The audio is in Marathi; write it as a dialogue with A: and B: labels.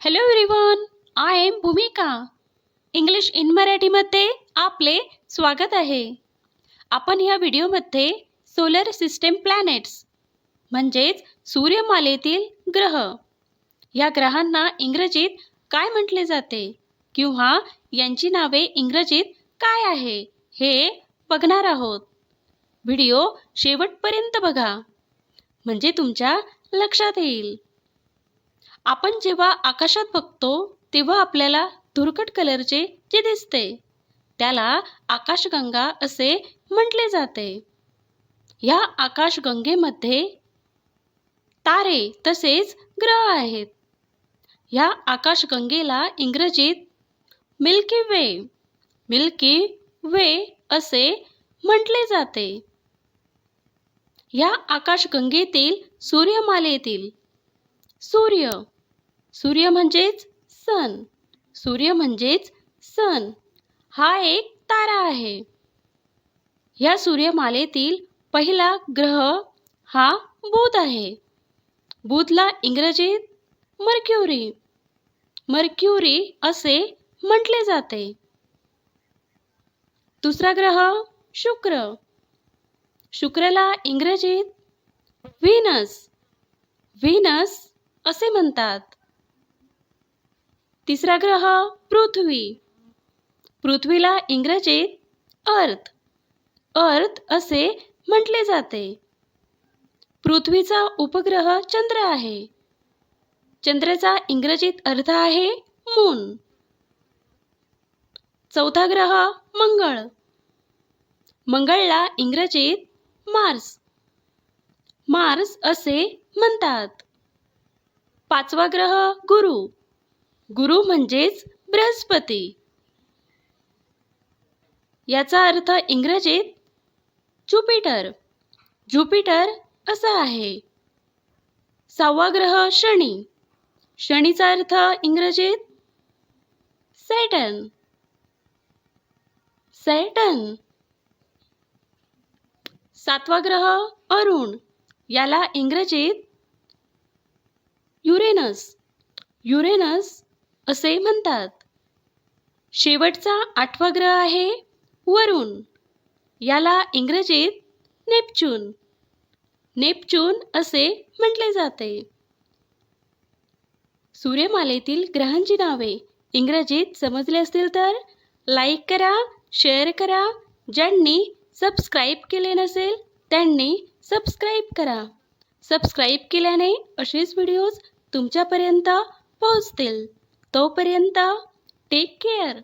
A: Hello everyone I am Bhumika English in मराठीमध्ये आपले स्वागत आहे. आपण या व्हिडिओमध्ये सोलर सिस्टम प्लॅनेट्स म्हणजेच सूर्यमालेतील ग्रह या ग्रहांना इंग्रजीत काय म्हटले जाते? किंवा यांची नावे इंग्रजीत काय आहे? हे बघणार आहोत. व्हिडिओ शेवटपर्यंत बघा. म्हणजे तुमच्या लक्षात येईल. आपण जेव्हा आकाशात बघतो तेव्हा आपल्याला धुरकट कलरचे जे दिसते त्याला आकाशगंगा असे म्हटले जाते. या आकाशगंगेमध्ये तारे तसेच ग्रह आहेत. या आकाशगंगेला इंग्रजीत मिल्की वे मिल्की वे असे म्हटले जाते. या आकाशगंगेतील सूर्यमालेतील सूर्य सूर्य म्हणजेच सन. सूर्य म्हणजेच सन. हा एक तारा आहे. या सूर्यमालेतील पहिला ग्रह हा बुध आहे. बुधला इंग्रजीत मर्क्युरी. मर्क्युरी असे म्हटले जाते. दुसरा ग्रह शुक्र. शुक्रला इंग्रजीत व्हीनस. व्हीनस असे म्हणतात. तिसरा ग्रह पृथ्वी. पृथ्वीला इंग्रजीत अर्थ. अर्थ असे म्हटले जाते. पृथ्वीचा उपग्रह चंद्र आहे. चंद्राचा इंग्रजीत अर्थ आहे मून. चौथा ग्रह मंगळ. मंगळला इंग्रजीत मार्स. मार्स असे म्हणतात. पाचवा ग्रह गुरु. गुरु म्हणजेच बृहस्पती. याचा अर्थ इंग्रजीत ज्युपिटर. ज्युपिटर असा आहे. सहावा ग्रह शनी. शनीचा अर्थ इंग्रजीत सॅटन सॅटन सातवा ग्रह अरुण. याला इंग्रजीत युरेनस. युरेनस असे म्हणतात. शेवटचा आठवा ग्रह आहे वरुण. याला इंग्रजीत नेपच्यून. नेपच्यून असे म्हटले जाते. सूर्यमालेतील ग्रहांची नावे इंग्रजीत समजले असतील तर लाईक करा शेअर करा. ज्यांनी सबस्क्राईब केले नसेल त्यांनी सबस्क्राईब करा. सबस्क्राईब केल्याने असेच व्हिडिओज तुमच्यापर्यंत पोहोचतील. तोपर्यंत टेक केअर